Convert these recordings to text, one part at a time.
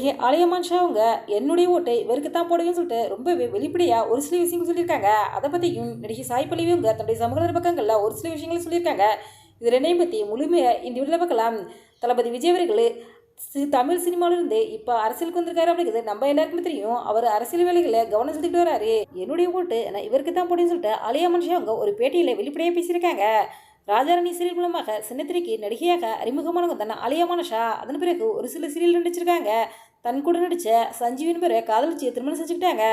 நடிகை ஆலயமான் ஷாவுங்க என்னுடைய ஓட்டை இவருக்கு தான் போடுவேன்னு சொல்லிட்டு ரொம்பவே வெளிப்படையாக ஒரு சில விஷயங்கள் சொல்லியிருக்காங்க. அதை பற்றியும் நடிகை சாய் பல்லவி தன்னுடைய சமூக பக்கங்களில் ஒரு சில விஷயங்கள் சொல்லியிருக்காங்க. இது ரெண்டையும் பற்றி முழுமையாக இந்த வீட்டில் பார்க்கலாம். தளபதி விஜய் அவர்கள் சி தமிழ் சினிமாவிலிருந்து இப்போ அரசியலுக்கு வந்திருக்காரு அப்படிங்கிறது நம்ம எல்லாருக்குமே தெரியும். அவர் அரசியல் வேலைகளை கவனம் செலுத்திட்டு வராரு. என்னுடைய ஓட்டு நான் இவருக்கு தான் போடுன்னு சொல்லிட்டு ஆலயா மனுஷன் அவங்க ஒரு பேட்டியில் வெளிப்படையாக பேசியிருக்காங்க. ராஜாராணி சீரியல் மூலமாக சின்னத்திரைக்கு நடிகையாக அறிமுகமானவங்க தானே ஆலியா மனுஷா. அதன் பிறகு ஒரு சில சீரியல் நடிச்சிருக்காங்க. தன் கூட நடித்த சஞ்சீவின் பேரை காதலிச்சு திருமணம் செஞ்சுக்கிட்டாங்க.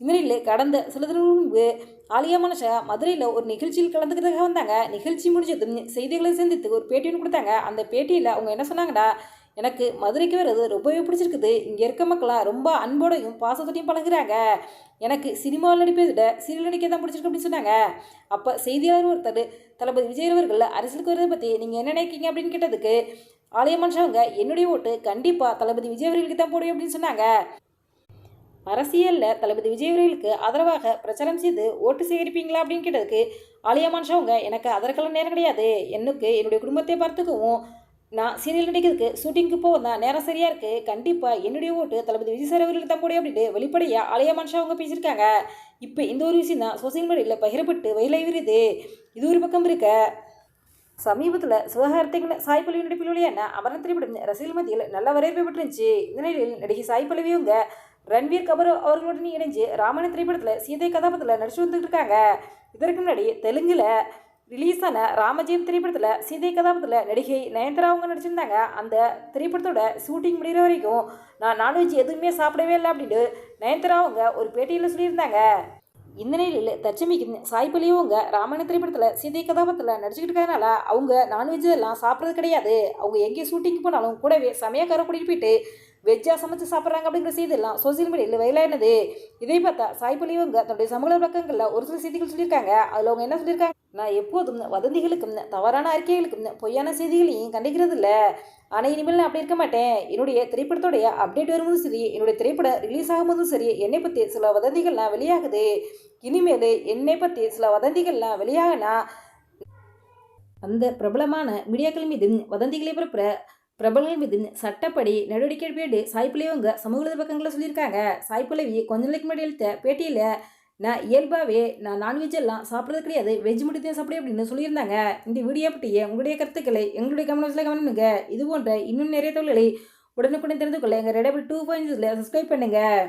இந்த நிலையில் கடந்த சில தினங்கள் முன்பு ஆலியா மனுஷா மதுரையில் ஒரு நிகழ்ச்சியில் கலந்துக்கிறதுக்காக வந்தாங்க. நிகழ்ச்சி முடிஞ்சதும் செய்திகளை சந்தித்து ஒரு பேட்டியும் கொடுத்தாங்க. அந்த பேட்டியில் அவங்க என்ன சொன்னாங்கன்னா எனக்கு மதுரைக்கு வர்றது ரொம்பவே பிடிச்சிருக்குது. இங்கே இருக்க மக்களாக ரொம்ப அன்போடையும் பாசத்தோடையும் பழகுறாங்க. எனக்கு சினிமாவில் நடிப்பதை விட சீரியல் நடிக்க தான் பிடிச்சிருக்கு அப்படின்னு சொன்னாங்க. அப்போ செய்தியாளர் ஒருத்தர் தளபதி விஜய் அவர்கள் அரசியலுக்கு வர்றதை பற்றி நீங்கள் என்ன நினைக்கிங்க அப்படின்னு கேட்டதுக்கு ஆலய மனுஷவங்க என்னுடைய ஓட்டு கண்டிப்பாக தளபதி விஜய் அவர்களுக்கு தான் போடுவேன் அப்படின்னு சொன்னாங்க. அரசியலில் தளபதி விஜய் அவர்களுக்கு ஆதரவாக பிரச்சாரம் செய்து ஓட்டு சேகரிப்பீங்களா அப்படின்னு கேட்டதுக்கு ஆலய மனுஷவங்க எனக்கு அதற்கெல்லாம் நேரம் கிடையாது. எனக்கு என்னுடைய குடும்பத்தை பார்த்துக்கவும் நான் சீரியல் நடிக்கிறதுக்கு ஷூட்டிங்க்கு போக தான் நேரம் சரியாக இருக்குது கண்டிப்பாக என்னுடைய ஓட்டு தளபதி விஜய் சார் அவர்களுக்கு தான் போடும் அப்படின்ட்டு வெளிப்படையாக ஆலய மனுஷா அவங்க பேசியிருக்காங்க. இப்போ இந்த ஒரு விஷயம் தான் சோசியல் மீடியாவில் பகிரப்பட்டு வயலாக விருது. இது ஒரு பக்கம் இருக்க சமீபத்தில் சிவகார்த்திகன் சாய் பல்லவி நடிப்பில் வெளியான அமரன் திரைப்படம் ரசிகர்கள் மத்தியில் நல்ல வரவேற்பை பெற்றுருந்துச்சு. இந்த நிலையில் நடிகை சாய் பல்லவி ரன்வீர் கபூர் அவர்களுடன் இணைஞ்சு ராமாயண திரைப்படத்தில் சீதை கதாபாத்திரத்தில் நடிச்சு வந்துட்டு இருக்காங்க. இதற்கு முன்னாடி தெலுங்கில் ரிலீஸான ராமஜெயம் திரைப்படத்தில் சீதை கதாபாத்திரத்தில் நடிகை நயன்தாரா அவங்க நடிச்சிருந்தாங்க. அந்த திரைப்படத்தோட ஷூட்டிங் முடிகிற வரைக்கும் நான் நான்வெஜ் எதுவுமே சாப்பிடவே இல்லை அப்படின்ட்டு நயன்தாரா அவங்க ஒரு பேட்டியில் சொல்லியிருந்தாங்க. இந்த நிலையில் தச்சமிக்கு சாய் உங்கள் ராமாயண திரைப்படத்தில் சீதை கதாபாத்திரத்தில் நடிச்சுக்கிட்டு இருக்கிறதுனால அவங்க நான்வெஜ் எல்லாம் சாப்பிட்றது கிடையாது. அவங்க எங்கே ஷூட்டிங் போனாலும் கூடவே சமயக்கார கூட்டிகிட்டு போயிட்டு வெஜ்ஜாக சமைச்சு சாப்பிட்றாங்க அப்படிங்கிற செய்தியெல்லாம் சோசியல் மீடியாவில் வயலானது இதை பார்த்தா சாய் பள்ளியவங்க தன்னுடைய சமூக பக்கங்களில் ஒரு சில செய்திகள் சொல்லியிருக்காங்க. அதில் அவங்க என்ன சொல்லியிருக்காங்க? நான் எப்போதும் வதந்திகளுக்கும் தவறான அறிக்கைகளுக்கும் பொய்யான செய்திகளையும் கண்டிக்கிறது இல்லை ஆனால் இனிமேல் நான் அப்படி இருக்க மாட்டேன். என்னுடைய திரைப்படத்தோடைய அப்டேட் வரும்போதும் சரி என்னுடைய திரைப்படம் ரிலீஸ் ஆகும்போதும் சரி என்னை பற்றி சில வதந்திகள்லாம் வெளியாகுது. இனிமேல் என்னை பற்றி சில வதந்திகள்லாம் வெளியாகனா அந்த பிரபலமான மீடியாக்கள் மீது வதந்திகளை பிறப்புற பிரபலங்கள் மீது சட்டப்படி நடவடிக்கை எடுப்பேடு சாய்ப்பிள்ளைவங்க சமூக பக்கங்களை சொல்லியிருக்காங்க. சாய்ப்பிள்ளவி கொஞ்ச நாளைக்கு முன்னாடி எழுத்த பேட்டியில் நான் இயல்பாகவே நான் நான்வெஜ் எல்லாம் சாப்பிட்றது கிடையாது. வெஜ் மட்டும் தான் சாப்பிடு அப்படின்னு சொல்லியிருந்தாங்க. இந்த வீடியோ பற்றிய உங்களுடைய கருத்துக்களை எங்களுடைய கவனத்தில் கவனிங்க இது போன்ற இன்னும் நிறைய தொழில்களை உடனுக்குடன் தெரிந்து கொள்ள எங்கள் ரெடபிள் டூ பாயிண்ட்ஸில் சப்ஸ்கிரைப் பண்ணுங்கள்